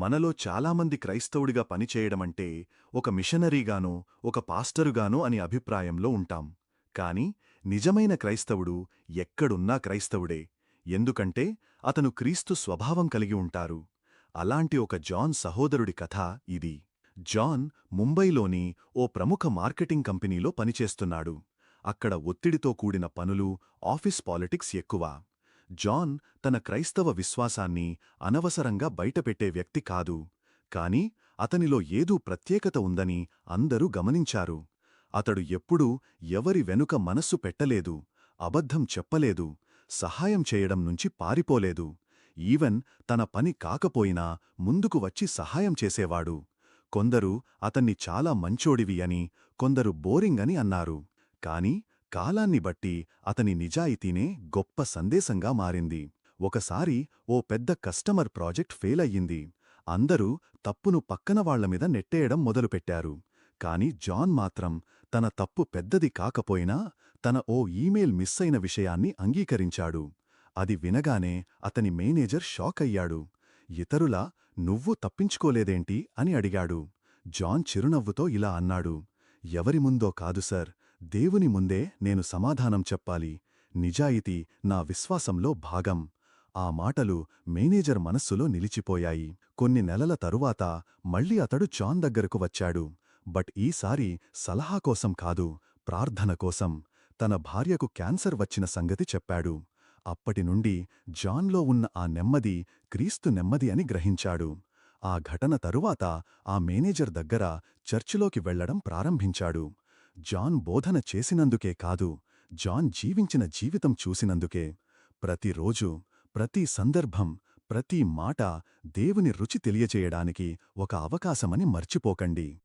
మనలో చాలామంది క్రైస్తవుడిగా పనిచేయడమంటే ఒక మిషనరీగానో ఒక పాస్టరుగానో అని అభిప్రాయంలో ఉంటాం. కాని నిజమైన క్రైస్తవుడు ఎక్కడున్నా క్రైస్తవుడే. ఎందుకంటే అతను క్రీస్తు స్వభావం కలిగి ఉంటారు. అలాంటి ఒక జాన్ సహోదరుడి కథ ఇది. జాన్ ముంబైలోని ఓ ప్రముఖ మార్కెటింగ్ కంపెనీలో పనిచేస్తున్నాడు. అక్కడ ఒత్తిడితో కూడిన పనులు ఆఫీస్ పాలిటిక్స్ ఎక్కువ. జాన్ తన క్రైస్తవ విశ్వాసాన్ని అనవసరంగా బయటపెట్టే వ్యక్తి కాదు. కాని అతనిలో ఏదో ప్రత్యేకత ఉందని అందరూ గమనించారు. అతడు ఎప్పుడూ ఎవరి వెనుక మనస్సు పెట్టలేదు అబద్ధం చెప్పలేదు సహాయం చేయడం నుంచి పారిపోలేదు. ఈవెన్ తన పని కాకపోయినా ముందుకు వచ్చి సహాయం చేసేవాడు. కొందరు అతన్ని చాలా మంచోడివి అని కొందరు బోరింగ్ అని అన్నారు. కాని కాలాన్ని బట్టి అతని నిజాయితీనే గొప్ప సందేశంగా మారింది. ఒకసారి ఓ పెద్ద కస్టమర్ ప్రాజెక్ట్ ఫెయిల్ అయ్యింది. అందరూ తప్పును పక్కన వాళ్ళమీద నెట్టేయడం మొదలుపెట్టారు. కాని జాన్ మాత్రం తన తప్పు పెద్దది కాకపోయినా తన ఓ ఈమెయిల్ మిస్ అయిన విషయాన్ని అంగీకరించాడు. అది వినగానే అతని మేనేజర్ షాక్ అయ్యాడు. ఇతరులా నువ్వు తప్పించుకోలేదేంటి? అని అడిగాడు. జాన్ చిరునవ్వుతో ఇలా అన్నాడు. ఎవరి ముందో కాదు సర్. దేవుని ముందే నేను సమాధానం చెప్పాలి. నిజాయితీ నా విశ్వాసంలో భాగం. ఆ మాటలు మేనేజర్ మనస్సులో నిలిచిపోయాయి. కొన్ని నెలల తరువాత మళ్ళీ అతడు జాన్ దగ్గరకు వచ్చాడు. బట్ ఈసారి సలహా కోసం కాదు ప్రార్థన కోసం తన భార్యకు క్యాన్సర్ వచ్చిన సంగతి చెప్పాడు. అప్పటినుండి జాన్లో ఉన్న ఆ నెమ్మది క్రీస్తు నెమ్మది అని గ్రహించాడు. ఆ ఘటన తరువాత ఆ మేనేజర్ దగ్గర చర్చిలోకి వెళ్ళడం ప్రారంభించాడు. జాన్ బోధన చేసినందుకే కాదు జాన్ జీవించిన జీవితం చూసినందుకే. ప్రతిరోజు ప్రతి సందర్భం ప్రతి మాట దేవుని రుచి తెలియచేయడానికి ఒక అవకాశమని మర్చిపోకండి.